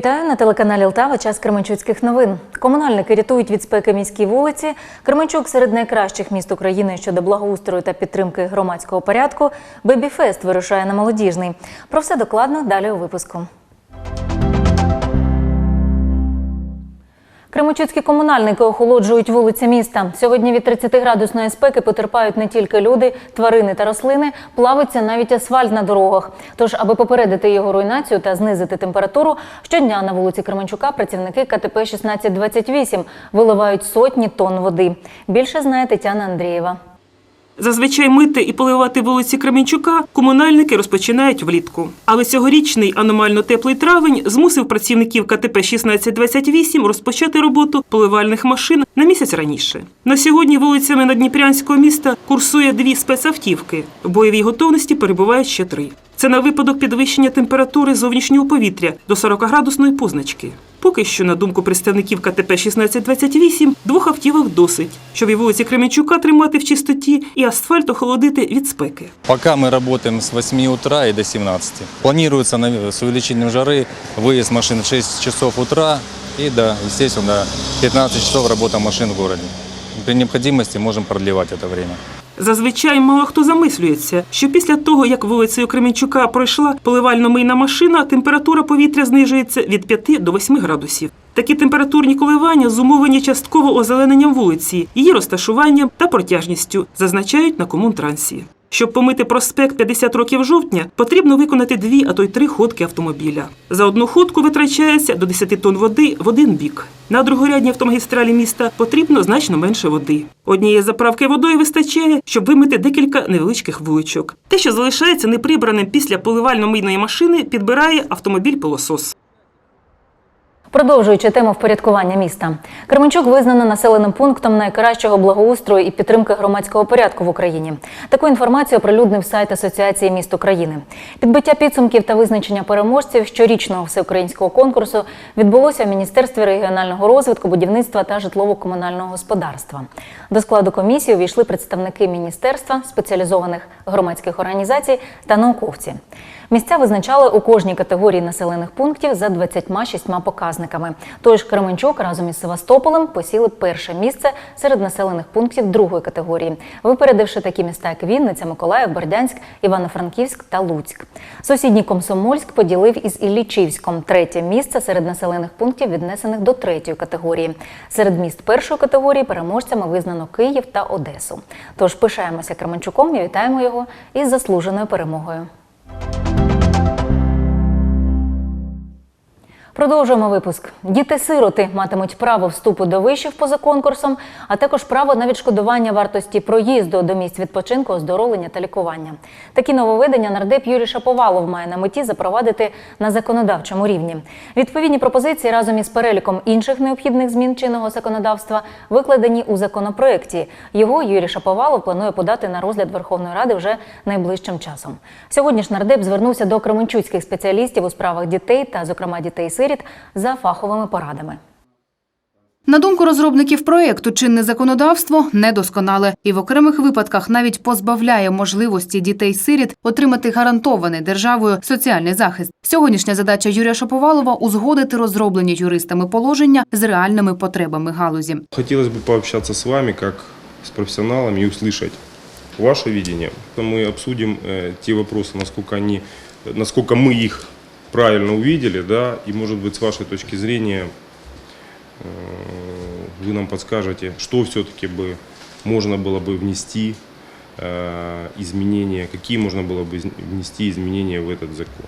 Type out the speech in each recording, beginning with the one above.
Вітаю на телеканалі Лтава. Час Кременчуцьких новин. Комунальники рятують від спеки міські вулиці. Кременчук серед найкращих міст України щодо благоустрою та підтримки громадського порядку. Бебіфест вирушає на молодіжний. Про все докладно далі у випуску. Кременчуцькі комунальники охолоджують вулиці міста. Сьогодні від 30-градусної спеки потерпають не тільки люди, тварини та рослини, плавиться навіть асфальт на дорогах. Тож, аби попередити його руйнацію та знизити температуру, щодня на вулиці Кременчука працівники КТП 1628 виливають сотні тонн води. Більше знає Тетяна Андрієва. Зазвичай мити і поливати вулиці Кременчука комунальники розпочинають влітку. Але цьогорічний аномально теплий травень змусив працівників КТП 1628 розпочати роботу поливальних машин на місяць раніше. На сьогодні вулицями Надніпрянського міста курсує дві спецавтівки. В бойовій готовності перебувають ще три. Це на випадок підвищення температури зовнішнього повітря до 40-градусної позначки. Поки що, на думку представників КТП 1628, двох автівок досить, щоб і вулиці Кременчука тримати в чистоті і асфальт охолодити від спеки. Пока мы работаем с 8 утра и до 17. Планируется на- с увеличением жары выезд машин в 6 часов утра и до, естественно, до 15 часов работа машин в городе. При необходимости можем продлевать это время. Зазвичай мало хто замислюється, що після того, як вулицею Кременчука пройшла поливально-мийна машина, температура повітря знижується від 5 до 8 градусів. Такі температурні коливання зумовлені частково озелененням вулиці, її розташуванням та протяжністю, зазначають на комунтрансі. Щоб помити проспект 50 років жовтня, потрібно виконати дві, а то й три ходки автомобіля. За одну ходку витрачається до 10 тонн води в один бік. На другорядній автомагістралі міста потрібно значно менше води. Однієї заправки водою вистачає, щоб вимити декілька невеличких вуличок. Те, що залишається неприбраним після поливально-мийної машини, підбирає автомобіль-пилосос. Продовжуючи тему впорядкування міста, Кременчук визнано населеним пунктом найкращого благоустрою і підтримки громадського порядку в Україні. Таку інформацію оприлюднив сайт Асоціації міст України. Підбиття підсумків та визначення переможців щорічного всеукраїнського конкурсу відбулося в Міністерстві регіонального розвитку, будівництва та житлово-комунального господарства. До складу комісії увійшли представники міністерства, спеціалізованих громадських організацій та науковці. Місця визначали у кожній категорії населених пунктів за 26 показниками. Тож Кременчук разом із Севастополем посіли перше місце серед населених пунктів другої категорії, випередивши такі міста, як Вінниця, Миколаїв, Бердянськ, Івано-Франківськ та Луцьк. Сусідній Комсомольськ поділив із Іллічівськом третє місце серед населених пунктів, віднесених до третьої категорії. Серед міст першої категорії переможцями визнано Київ та Одесу. Тож пишаємося Кременчуком і вітаємо його із заслуженою перемогою. Продовжуємо випуск. Діти-сироти матимуть право вступу до вишів поза конкурсом, а також право на відшкодування вартості проїзду до місць відпочинку, оздоровлення та лікування. Такі нововведення нардеп Юрій Шаповалов має на меті запровадити на законодавчому рівні. Відповідні пропозиції разом із переліком інших необхідних змін чинного законодавства викладені у законопроекті. Його Юрій Шаповалов планує подати на розгляд Верховної Ради вже найближчим часом. Сьогодні ж нардеп звернувся до кременчуцьких спеціалістів у справах дітей та, зокрема, дітей-сиріт за фаховими порадами. На думку розробників проєкту, чинне законодавство недосконале і в окремих випадках навіть позбавляє можливості дітей-сиріт отримати гарантований державою соціальний захист. Сьогоднішня задача Юрія Шаповалова узгодити розроблені юристами положення з реальними потребами галузі. Хотелось бы пообщаться с вами как с профессионалами и услышать ваше видение. Мы обсудим э, те вопросы, насколько они, насколько мы их правильно увидели, да, и может быть с вашей точки зрения э, вы нам подскажете, что все-таки бы можно было бы внести э, изменения, какие можно было бы из- внести изменения в этот закон.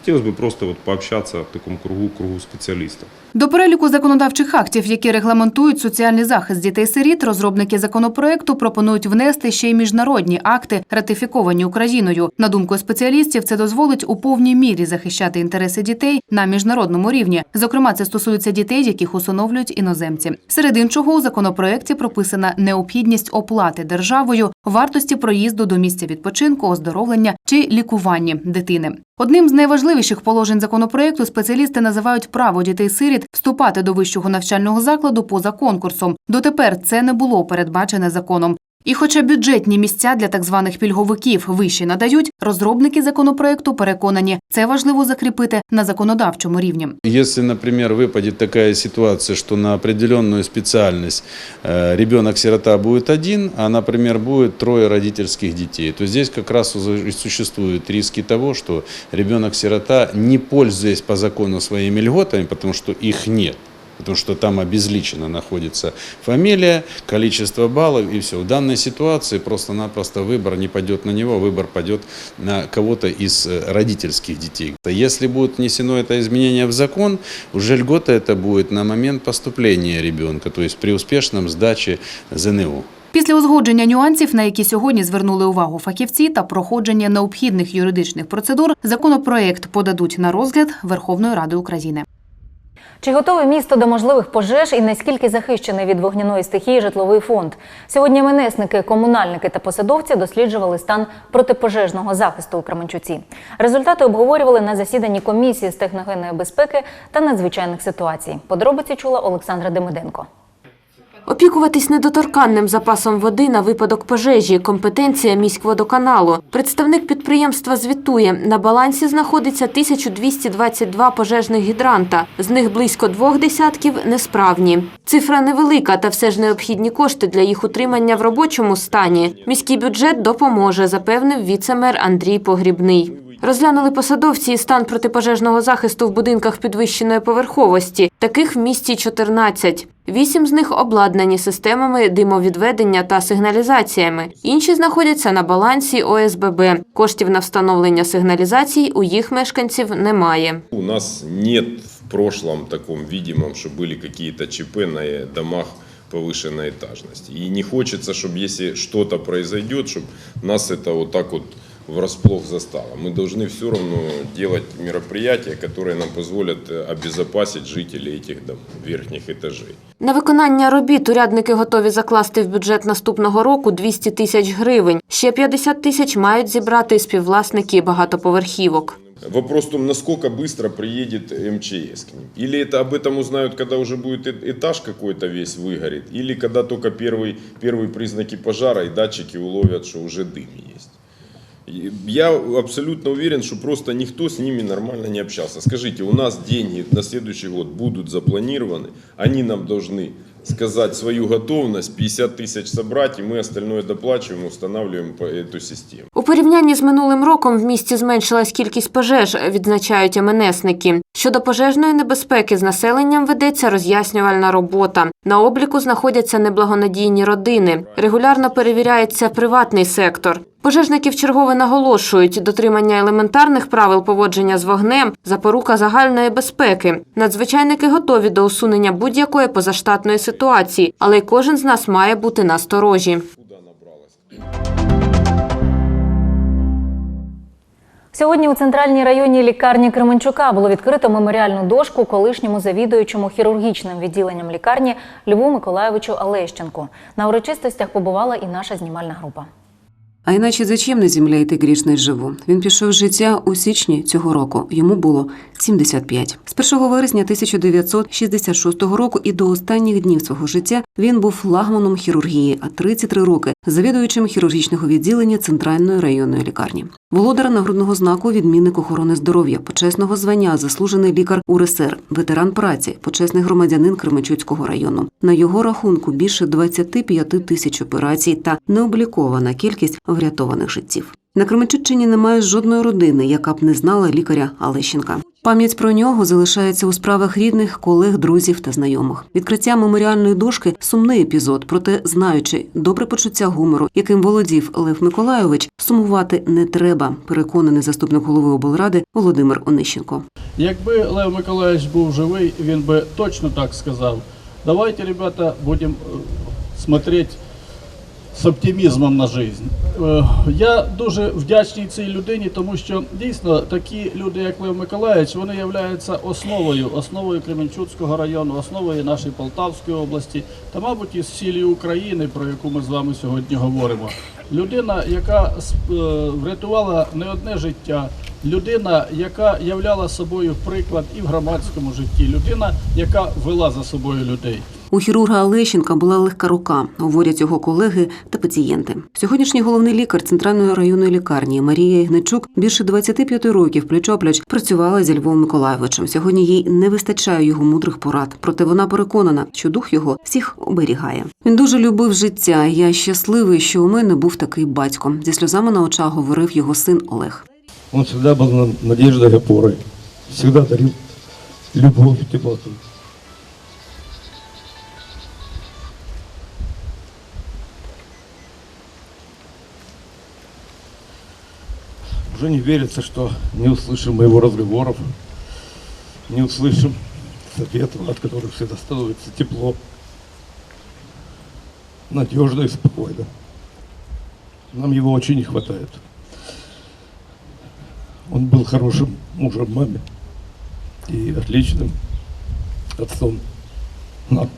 Хотелось бы просто вот пообщаться в таком кругу, кругу специалистов. До переліку законодавчих актів, які регламентують соціальний захист дітей-сиріт, розробники законопроекту пропонують внести ще й міжнародні акти, ратифіковані Україною. На думку спеціалістів, це дозволить у повній мірі захищати інтереси дітей на міжнародному рівні. Зокрема, це стосується дітей, яких усиновлюють іноземці. Серед іншого, у законопроекті прописана необхідність оплати державою вартості проїзду до місця відпочинку, оздоровлення чи лікування дитини. Одним з найважливіших положень законопроекту спеціалісти називають право дітей-сиріт вступати до вищого навчального закладу поза конкурсом. Дотепер це не було передбачене законом. І хоча бюджетні місця для так званих пільговиків вищі надають, розробники законопроекту переконані, це важливо закріпити на законодавчому рівні. Если, например, выпадет такая ситуация, что на определенную специальность э, ребенок-сирота будет один, а, например, будет трое родительских детей, то здесь как раз уже и существуют риски того, что ребенок-сирота, не пользуясь по закону своими льготами, потому что их нет, потому что там обезличенно находится фамилия, количество баллов и все. В данной ситуации просто-напросто выбор не пойдет на него, выбор пойдет на кого-то из э, родительских детей. Если будет внесено это изменение в закон, уже льгота это будет на момент поступления ребенка, то есть при успешном сдаче ЗНО. Після узгодження нюансів, на які сьогодні звернули увагу фахівці, та проходження необхідних юридичних процедур, законопроект подадуть на розгляд Верховної Ради України. Чи готове місто до можливих пожеж і наскільки захищений від вогняної стихії житловий фонд? Сьогодні МНСники, комунальники та посадовці досліджували стан протипожежного захисту у Кременчуці. Результати обговорювали на засіданні комісії з техногенної безпеки та надзвичайних ситуацій. Подробиці чула Олександра Демиденко. Опікуватись недоторканним запасом води на випадок пожежі – компетенція міськводоканалу. Представник підприємства звітує, на балансі знаходиться 1222 пожежних гідранта, з них близько двох десятків несправні. Цифра невелика, та все ж необхідні кошти для їх утримання в робочому стані. Міський бюджет допоможе, запевнив віце-мер Андрій Погрібний. Розглянули посадовці і стан протипожежного захисту в будинках підвищеної поверховості. Таких в місті 14. Вісім з них обладнані системами димовідведення та сигналізаціями. Інші знаходяться на балансі ОСББ. Коштів на встановлення сигналізацій у їх мешканців немає. У нас нет в прошлом таком видимом, что были какие-то ЧП на э, домах повышенной этажности. И не хочется, чтобы если что-то произойдет, чтобы нас это вот так вот врасплох застало. Мы должны все равно делать мероприятия, которые нам позволят э, обезопасить жителей этих домов, верхних этажей. На виконання робіт урядники готові закласти в бюджет наступного року 200 тисяч гривень. Ще 50 тисяч мають зібрати співвласники багатоповерхівок. Вопрос в том, насколько быстро приедет МЧС к ним. Или это об этом узнают, когда уже будет э- этаж какой-то весь выгорит, или когда только первый, первые признаки пожара и датчики уловят, что уже дым есть. И Я абсолютно уверен, что просто никто с ними нормально не общался. Скажите, у нас деньги на следующий год будут запланированы, они нам должны сказать свою готовность, 50 тысяч собрать, и мы остальное доплачиваем, устанавливаем по- эту систему. У порівнянні з минулим роком в місті зменшилась кількість пожеж, відзначають МНСники. Щодо пожежної небезпеки з населенням ведеться роз'яснювальна робота. На обліку знаходяться неблагонадійні родини. Регулярно перевіряється приватний сектор. Пожежники вчергове наголошують, дотримання елементарних правил поводження з вогнем – запорука загальної безпеки. Надзвичайники готові до усунення будь-якої позаштатної ситуації, але й кожен з нас має бути насторожі. Сьогодні у центральній районній лікарні Кременчука було відкрито меморіальну дошку колишньому завідуючому хірургічним відділенням лікарні Льву Миколаєвичу Алещенку. На урочистостях побувала і наша знімальна група. А іначе зачем на землі йти грішний живу? Він пішов з життя у січні цього року. Йому було 75. З 1 вересня 1966 року і до останніх днів свого життя він був флагманом хірургії, а 33 роки завідуючим хірургічного відділення центральної районної лікарні. Володар нагрудного знаку відмінник охорони здоров'я, почесного звання, заслужений лікар УРСР, ветеран праці, почесний громадянин Кременчуцького району. На його рахунку більше 25 тисяч операцій та необлікована кількість врятованих життів. На Кременчуччині немає жодної родини, яка б не знала лікаря Алещенка. Пам'ять про нього залишається у справах рідних, колег, друзів та знайомих. Відкриття меморіальної дошки сумний епізод, проте знаючи добре почуття гумору, яким володів Лев Миколайович, сумувати не треба. Переконаний заступник голови облради Володимир Онищенко. Якби Лев Миколаївич був живий, він би точно так сказав. Давайте, ребята, будемо смотреть з оптимізмом на життя. Е, Я дуже вдячний цій людині, тому що дійсно такі люди, як Лев Миколаївич, вони являються основою, основою Кременчуцького району, основою нашої Полтавської області та, мабуть, і всілі України, про яку ми з вами сьогодні говоримо. Людина, яка е, врятувала не одне життя, людина, яка являла собою приклад і в громадському житті, людина, яка вела за собою людей. У хірурга Лещенка була легка рука, говорять його колеги та пацієнти. Сьогоднішній головний лікар центральної районної лікарні Марія Ігничук більше 25 років пліч-опліч працювала зі Львом Миколайовичем. Сьогодні їй не вистачає його мудрих порад. Проте вона переконана, що дух його всіх оберігає. Він дуже любив життя. Я щасливий, що у мене був такий батько. Зі сльозами на очах говорив його син Олег. Он всегда был на- надеждой и опорой. Всегда дарил любовь и теплоту. Уже не верится, что не услышим мы его разговоров, не услышим советов, от которых всегда становится тепло, надежно и спокойно. Нам его очень не хватает. Он был хорошим мужем маме и отличным отцом нам.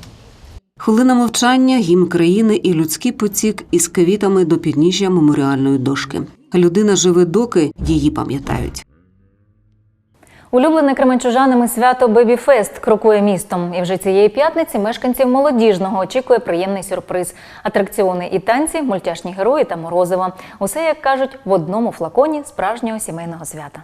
Хвилина мовчання, гімн країни і людський потік із квітами до підніжжя меморіальної дошки. Людина живе доки її пам'ятають. Улюблене кременчужанами свято Бебі-фест крокує містом. І вже цієї п'ятниці мешканців молодіжного очікує приємний сюрприз: атракціони і танці, мультяшні герої та морозиво. Усе, як кажуть, в одному флаконі справжнього сімейного свята.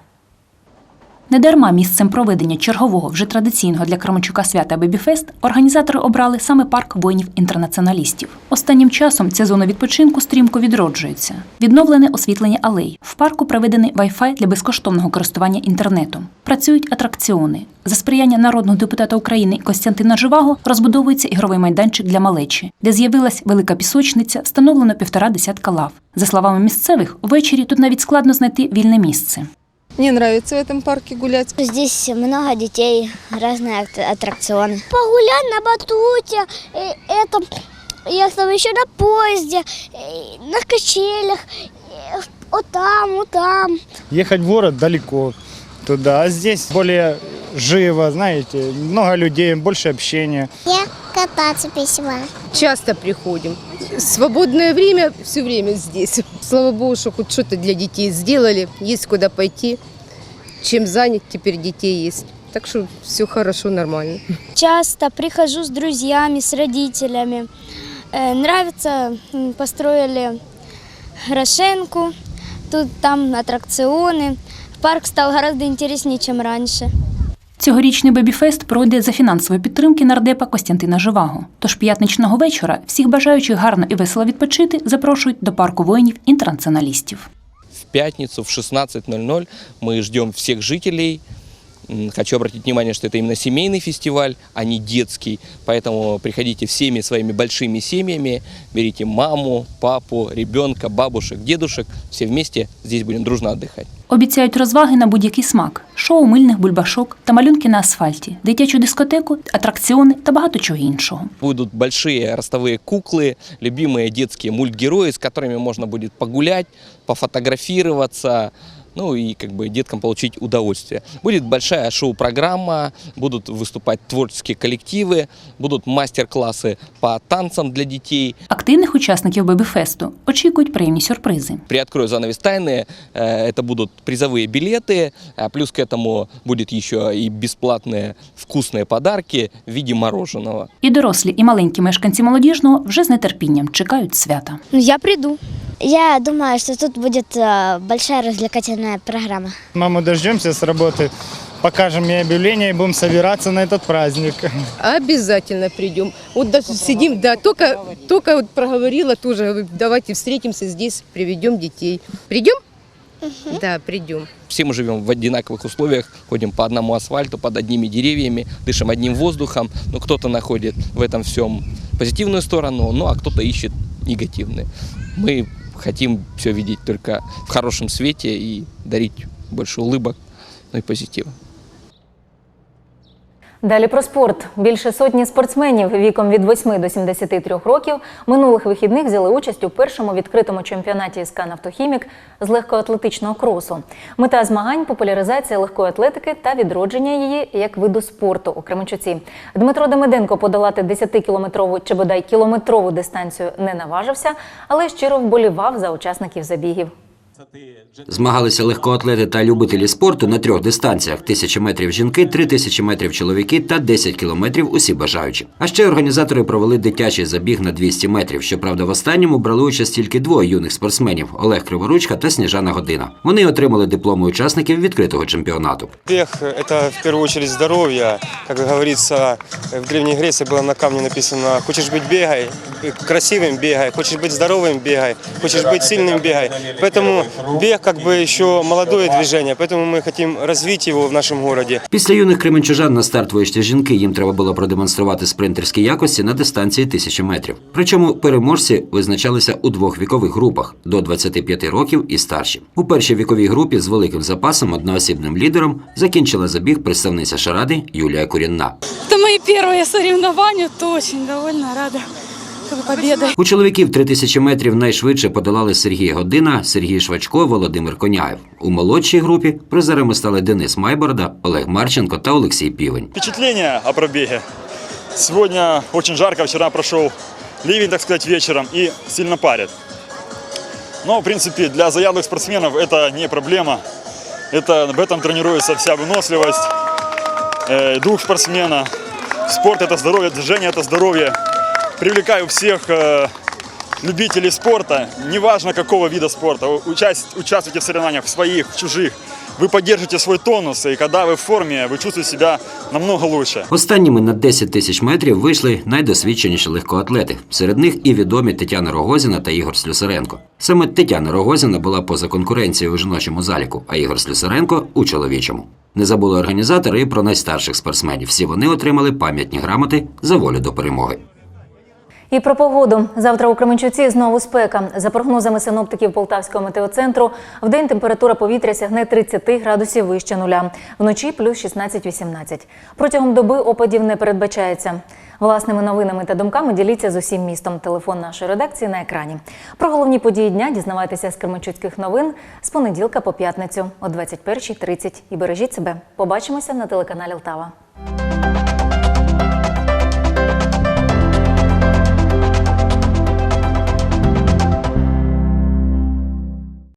Недарма місцем проведення чергового вже традиційного для Кременчука свята Бебіфест організатори обрали саме парк воїнів-інтернаціоналістів. Останнім часом ця зона відпочинку стрімко відроджується. Відновлене освітлення алей. В парку проведений Wi-Fi для безкоштовного користування інтернетом. Працюють атракціони. За сприяння народного депутата України Костянтина Живаго розбудовується ігровий майданчик для малечі, де з'явилась велика пісочниця, встановлено півтора десятка лав. За словами місцевих, ввечері тут навіть складно знайти вільне місце. Мне нравится в этом парке гулять. Здесь много детей, разные ат- аттракционы. Погулять на батуте, э, это, я там еще на поезде, э, на качелях, э, вот там, вот там. Ехать в город далеко туда, а здесь более живо, знаете, много людей, больше общения. Я кататься письма. Часто приходим. Свободное время все время здесь. Слава богу, что хоть что-то для детей сделали. Есть куда пойти. Чем занять теперь детей есть. Так что все хорошо, нормально. Часто прихожу с друзьями, с родителями. Э, нравится, построили Грошенку, тут там аттракционы. Парк стал гораздо интереснее, чем раньше. Цьогорічний Бебіфест пройде за фінансової підтримки нардепа Костянтина Живаго. Тож п'ятничного вечора всіх бажаючих гарно і весело відпочити запрошують до парку воїнів інтернаціоналістів. в п'ятницю в 16.00 ми чекаємо всіх жителей. М, Хочу обратить внимание, что это именно семейный фестиваль, а не детский. Поэтому приходите всеми своими большими семьями, берите маму, папу, ребенка, бабушек, дедушек. Все вместе здесь будем дружно отдыхать. Обіцяють розваги на будь-який смак: шоу мильних бульбашок та малюнки на асфальті, дитячу дискотеку, атракціони та багато чого іншого. Будут большие ростовые куклы, любимые детские мультгерои, с которыми можно будет погулять, пофотографироваться, ну и как бы деткам получить удовольствие. Будет большая шоу-программа, будут выступать творческие коллективы, будут мастер-классы по танцам для детей. Активних учасників Бебіфесту очікують приємні сюрпризи. Приоткрою занавес тайны, э, это будут призовые билеты, а плюс к этому будет еще и бесплатные вкусные подарки в виде мороженого. І дорослі, і маленькі мешканці молодіжного вже з нетерпінням чекають свята. Ну, я приду. Я думаю, что тут будет э, большая развлекательная программа. Маму дождемся с работы, покажем ей объявление и будем собираться на этот праздник. Обязательно придем. Вот даже сидим, да, только, только вот проговорила тоже, давайте встретимся здесь, приведем детей. Придем? Да, придем. Все мы живем в одинаковых условиях, ходим по одному асфальту, под одними деревьями, дышим одним воздухом. Ну, кто-то находит в этом всем позитивную сторону, ну, а кто-то ищет негативную. Мы хотим все видеть только в хорошем свете и дарить больше улыбок, ну и позитива. Далі про спорт. Більше сотні спортсменів віком від 8 до 73 років минулих вихідних взяли участь у першому відкритому чемпіонаті СК «Нафтохімік» з легкоатлетичного кросу. Мета змагань популяризація легкої атлетики та відродження її як виду спорту у Кременчуці. Дмитро Демиденко подолати 10-кілометрову чи бодай кілометрову дистанцію не наважився, але щиро вболівав за учасників забігів. Змагалися легкоатлети та любителі спорту на трьох дистанціях: 1000 метрів жінки, 3000 метрів чоловіки та 10 кілометрів усі бажаючі. А ще організатори провели дитячий забіг на 200 метрів. Щоправда, в останньому брали участь тільки двоє юних спортсменів Олег Криворучка та Сніжана Година. Вони отримали дипломи учасників відкритого чемпіонату. Бег – это в первую очередь здоровье. Как говорится, в Древней Греции было на камне написано «Хочешь быть – бегай, красивым – бегай, хочешь быть здоровым – бегай, хочешь быть сильным – бегай». Поэтому бег как бы еще молодое движение, поэтому мы хотим развить его в нашем городе. Після юних кременчужан на старт вийшли жінки. Їм треба було продемонструвати спринтерські якості на дистанції 1000 метрів. Причому переможці визначалися у двох вікових групах до 25 років і старші. У першій віковій групі з великим запасом одноосібним лідером закінчила забіг представниця шаради Юлія Курінна. Это мои первые соревнования, то очень довольно рада победой. У чоловіків 3000 метрів найшвидше подолали Сергій Година, Сергій Швачко, Володимир Коняєв. У молодшій групі призерами стали Денис Майборда, Олег Марченко та Олексій Півень. Впечатление о пробеге. Сегодня очень жарко, вчера прошел ливень, так сказать, вечером и сильно парит. Но, в принципе, для заядлых спортсменов это не проблема. Это, в этом тренируется вся выносливость, э, дух спортсмена. Спорт – это здоровье, движение – это здоровье. Привлекаю всех э, любителей спорта, неважно какого вида спорта, участь- участвуйте в соревнованиях, в своих, в чужих. Вы поддержите свой тонус, и когда вы в форме, вы чувствуете себя намного лучше. Останніми на 10 тисяч метрів вийшли найдосвідченіші легкоатлети. Серед них і відомі Тетяна Рогозіна та Ігор Слюсаренко. Саме Тетяна Рогозіна була поза конкуренцією у жіночому заліку, а Ігор Слюсаренко у чоловічому. Не забули організатори і про найстарших спортсменів. Всі вони отримали пам'ятні грамоти за волю до перемоги. І про погоду. Завтра у Кременчуці знову спека. За прогнозами синоптиків Полтавського метеоцентру, в день температура повітря сягне 30 градусів вище нуля. Вночі плюс 16-18. Протягом доби опадів не передбачається. Власними новинами та думками діліться з усім містом. Телефон нашої редакції на екрані. Про головні події дня дізнавайтеся з Кременчуцьких новин з понеділка по п'ятницю о 21.30. І бережіть себе. Побачимося на телеканалі Лтава.